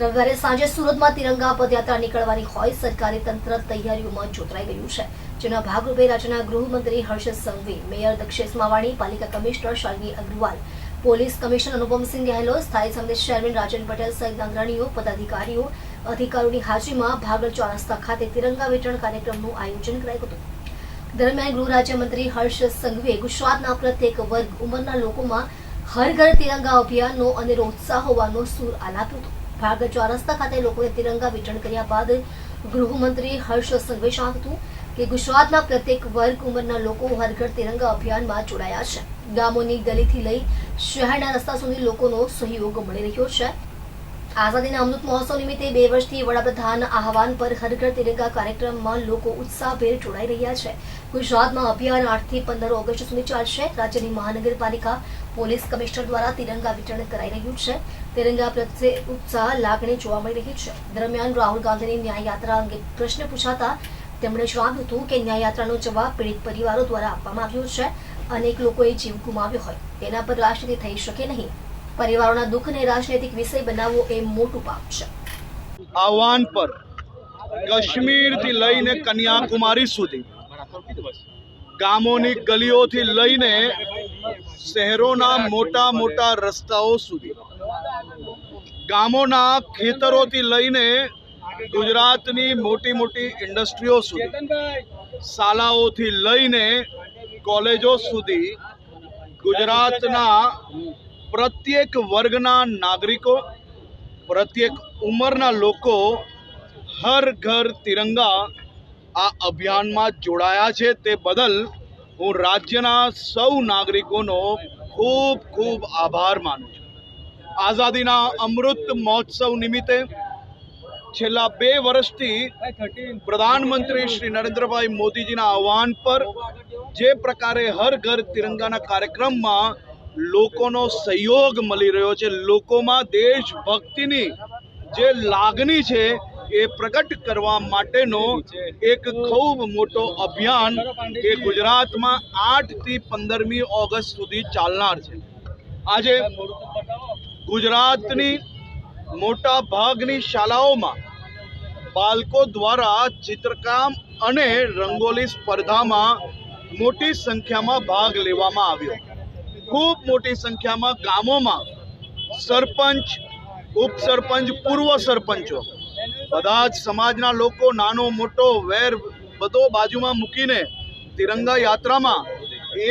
રવિવારે સાંજે સુરતમાં તિરંગા પદયાત્રા નીકળવાની હોય, સરકારી તંત્ર તૈયારીઓમાં જોતરાઈ ગયું છે. જેના ભાગરૂપે રાજ્યના ગૃહમંત્રી હર્ષ સંઘવી, મેયર દક્ષેશ માવાણી, પાલિકા commissioner Shalini Agrawal, police commissioner Anupamsinh Gehlot, સ્થાયી સમિતિ ચેરમેન રાજન પટેલ સહિત અગ્રણીઓ, પદાધિકારીઓ, અધિકારીઓની હાજરીમાં ભાગલ ચોરસ્તા ખાતે તિરંગા વિતરણ કાર્યક્રમનું આયોજન કરાયું હતું. દરમિયાન ગૃહ રાજ્યમંત્રી હર્ષ સંઘવીએ ગુજરાતના પ્રત્યેક વર્ગ ઉંમરના લોકોમાં હર ઘર તિરંગા અભિયાનનો અને ઉત્સાહ હોવાનો સૂર આલાપ્યો હતો. ભાગળ ચોરસ્તા ખાતે લોકોએ તિરંગા વિતરણ કર્યા બાદ ગૃહમંત્રી હર્ષ જણાવ્યું હતું કે ગુજરાતના પ્રત્યેક વર્ગ ઉંમરના લોકો હર ઘર તિરંગા અભિયાનમાં જોડાયા છે. ગામોની ગલીથી લઈ શહેરના રસ્તા સુધી લોકોનો સહયોગ મળી રહ્યો છે. આઝાદીના અમૃત મહોત્સવ નિમિત્તે બે વર્ષથી વડાપ્રધાન આહવાન પર હર ઘર તિરંગા કાર્યક્રમમાં લોકો ઉત્સાહભેર જોડાઈ રહ્યા છે. ગુજરાતમાં અભિયાન આઠથી પંદર ઓગસ્ટ સુધી ચાલશે. રાજ્યની મહાનગરપાલિકા પોલીસ કમિશનર દ્વારા તિરંગા વિતરણ કરાઈ રહ્યું છે. તિરંગા પ્રત્યે ઉત્સાહ, લાગણી જોવા મળી રહી છે. દરમિયાન રાહુલ ગાંધીની ન્યાય યાત્રા અંગે પ્રશ્ન પૂછાતા તેમણે જણાવ્યું હતું કે ન્યાય યાત્રાનો જવાબ પીડિત પરિવારો દ્વારા આપવામાં આવ્યો છે. અનેક લોકોએ જીવ ગુમાવ્યો હોય. તેના પર રાજનીતિ થઈ શકે નહીં. પરિવારોના દુઃખને રાજનૈતિક વિષય બનાવવો એ મોટું પાપ છે. આહવાન પર કાશ્મીરથી લઈને કન્યાકુમારી સુધી ગામોની ગલીઓથી લઈને શહેરોના મોટા મોટા રસ્તાઓ સુધી ગામોના ખેતરોથી લઈને ગુજરાતની મોટી મોટી ઇન્ડસ્ટ્રીઓ સુધી શાળાઓથી લઈને કોલેજો સુધી ગુજરાતના પ્રત્યેક વર્ગના નાગરિકો, પ્રત્યેક ઉંમરના લોકો હર ઘર તિરંગા આ અભિયાનમાં જોડાયા છે. તે બદલ હું રાજ્યના સૌ નાગરિકોનો ખૂબ ખૂબ આભાર માનું છું. આઝાદીના અમૃત મહોત્સવ નિમિત્તે છેલ્લા બે વર્ષથી પ્રધાનમંત્રી શ્રી નરેન્દ્રભાઈ મોદીજીના આહવાન પર જે પ્રકારે હર ઘર તિરંગાના કાર્યક્રમમાં લોકોનો સહયોગ મળી રહ્યો છે. લોકોમાં દેશભક્તિની જે લાગણી છે એ પ્રગટ કરવા માટેનો એક ખૂબ મોટો અભિયાન એ ગુજરાતમાં આઠથી પંદરમી ઓગસ્ટ સુધી ચાલનાર છે. આજે ગુજરાતની મોટા ભાગની શાળાઓમાં બાળકો દ્વારા ચિત્રકામ અને રંગોલી સ્પર્ધામાં મોટી સંખ્યામાં ભાગ લેવામાં આવ્યો. ખૂબ મોટી સંખ્યામાં ગામોમાં સરપંચ ઉપસરપંચ પૂર્વ સરપંચો, બધા જ સમાજના લોકો, નાનો, મોટો, વેર, બધો બાજુમાં મૂકીને તિરંગા યાત્રામાં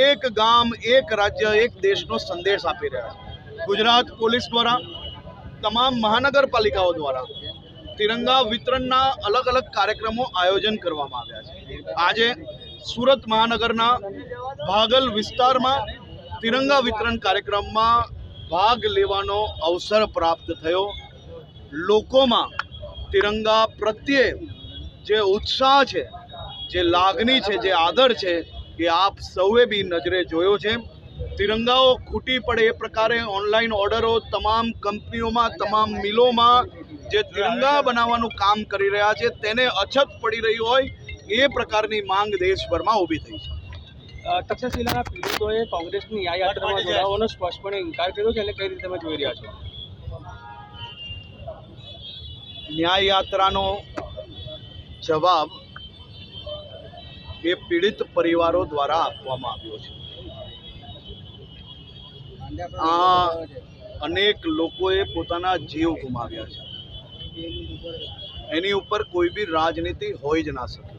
એક ગામ, એક રાજ્ય, એક દેશનો સંદેશ આપી રહ્યા ગુજરાત પોલીસ દ્વારા, તમામ મહાનગરપાલિકાઓ દ્વારા તિરંગા વિતરણના અલગ અલગ કાર્યક્રમો આયોજન કરવામાં આવ્યા છે. આજે સુરત મહાનગરના ભાગલ વિસ્તારમાં તિરંગા વિતરણ કાર્યક્રમમાં ભાગ લેવાનો અવસર પ્રાપ્ત થયો. લોકોમાં તિરંગા પ્રત્યે જે ઉત્સાહ છે, જે લાગણી છે, જે આદર છે એ આપ સૌએ બી નજરે જોયો છે. તિરંગાઓ ખૂટી પડે એ પ્રકારે ઓનલાઈન ઓર્ડરો તમામ કંપનીઓમાં, તમામ મિલોમાં જે તિરંગા બનાવવાનું કામ કરી રહ્યા છે, તેને અછત પડી રહી હોય એ પ્રકારની માંગ દેશભરમાં ઊભી થઈ છે. તક્ષશિલાના પીડિતોએ કોંગ્રેસની આ યાત્રામાં જોડાવાનો સ્પષ્ટપણે ઇન્કાર કર્યો છે. અને કઈ રીતે તમે જોઈ રહ્યા છો? ન્યાય યાત્રાનો જવાબ એ પીડિત પરિવારો દ્વારા આપવામાં આવ્યો છે. આ અનેક લોકોએ પોતાના જીવ ગુમાવ્યા છે. એની ઉપર કોઈ બી રાજનીતિ હોઈ જ ના શકે.